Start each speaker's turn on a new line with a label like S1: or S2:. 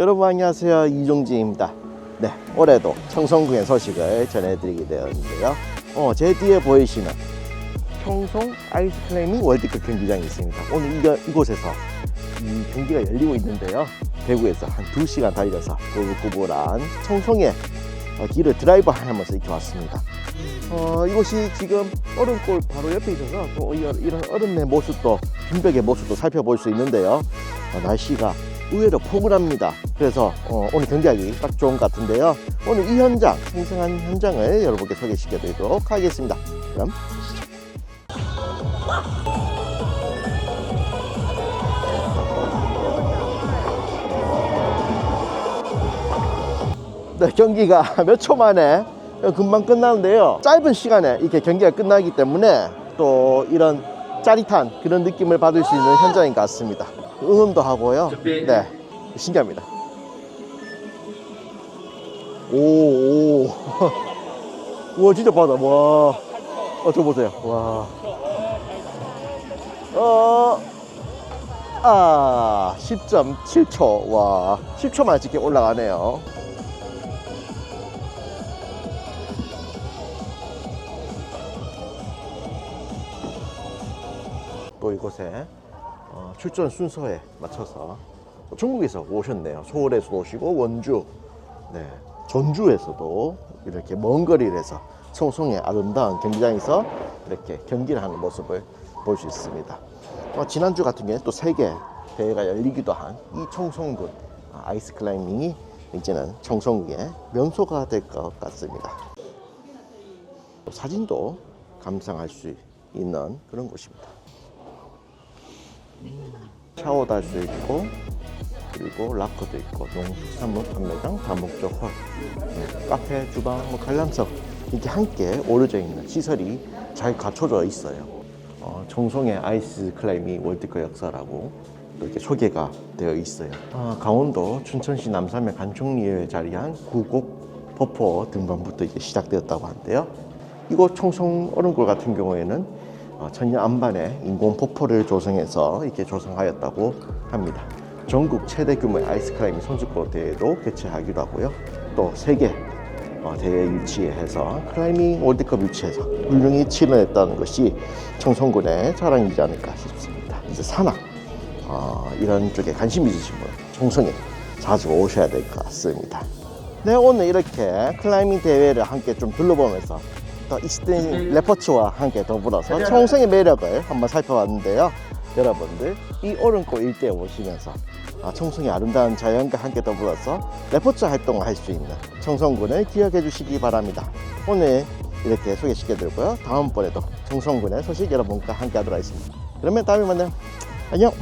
S1: 여러분 안녕하세요. 이종진입니다. 네 올해도 청송군의 소식을 전해드리게 되었는데요. 어, 제 뒤에 보이시는 청송 아이스클라이밍 월드컵 경기장이 있습니다. 오늘 이, 이곳에서 이 경기가 열리고 있는데요. 대구에서 한 2시간 달려서 꾸불꾸불한 청송의 어, 길을 드라이브 하면서 이렇게 왔습니다. 어, 이곳이 지금 얼음골 바로 옆에 있어서 또 이런 얼음의 모습도 빈벽의 모습도 살펴볼 수 있는데요. 어, 날씨가 의외로 포근합니다. 그래서 어, 오늘 경기하기 딱 좋은 것 같은데요. 오늘 이 현장, 생생한 현장을 여러분께 소개시켜 드리도록 하겠습니다. 그럼. 네, 경기가 몇 초 만에 금방 끝나는데요. 짧은 시간에 이렇게 경기가 끝나기 때문에 또 이런 짜릿한 그런 느낌을 받을 수 있는 현장인 것 같습니다. 응원도 하고요. 네, 신기합니다. 오, 오. 우와, 진짜 빠다. 와. 어, 저 보세요. 와. 어, 아, 10.7초. 와, 10초 만에 이렇게 올라가네요. 또 이곳에 어, 출전 순서에 맞춰서 또 중국에서 오셨네요. 서울에서도 오시고 원주, 네, 전주에서도 이렇게 먼 거리를 해서 청송의 아름다운 경기장에서 이렇게 경기를 하는 모습을 볼 수 있습니다. 어, 지난주 같은 경우에 또 세계 대회가 열리기도 한 이 청송군 아, 아이스 클라이밍이 이제는 청송군의 명소가 될 것 같습니다. 또 사진도 감상할 수 있는 그런 곳입니다. 샤워도 할 수 있고 그리고 락커도 있고 농수산물 판매장 다목적 홀 네, 카페 주방 뭐 관람석 이렇게 함께 어우러져 있는 시설이 잘 갖춰져 있어요. 어, 청송의 아이스 클라이밍 월드컵 역사라고 또 이렇게 소개가 되어 있어요. 아, 강원도 춘천시 남산면 간총리에 자리한 구곡 폭포 등반부터 이제 시작되었다고 하는데요. 이곳 청송 얼음골 같은 경우에는 어, 천년 안반에 인공 폭포를 조성해서 이렇게 조성하였다고 합니다. 전국 최대 규모의 아이스클라이밍 선수권 대회도 개최하기도 하고요. 또 세계 어, 대회 유치해서 클라이밍 월드컵 유치해서 훌륭히 치러냈다는 것이 청송군의 자랑이지 않을까 싶습니다. 이제 산악 어, 이런 쪽에 관심 있으신 분 청송에 자주 오셔야 될 것 같습니다. 네 오늘 이렇게 클라이밍 대회를 함께 좀 둘러보면서 또 이스트인 레포츠와 함께 더불어서 청송의 매력을 한번 살펴봤는데요. 여러분들 이 오른골 일대에 오시면서 아, 청송의 아름다운 자연과 함께 더불어서 레포츠 활동을 할 수 있는 청송군을 기억해 주시기 바랍니다. 오늘 이렇게 소개시켜드리고요. 다음번에도 청송군의 소식 여러분과 함께 하도록 하겠습니다. 그러면 다음에 만나요. 안녕!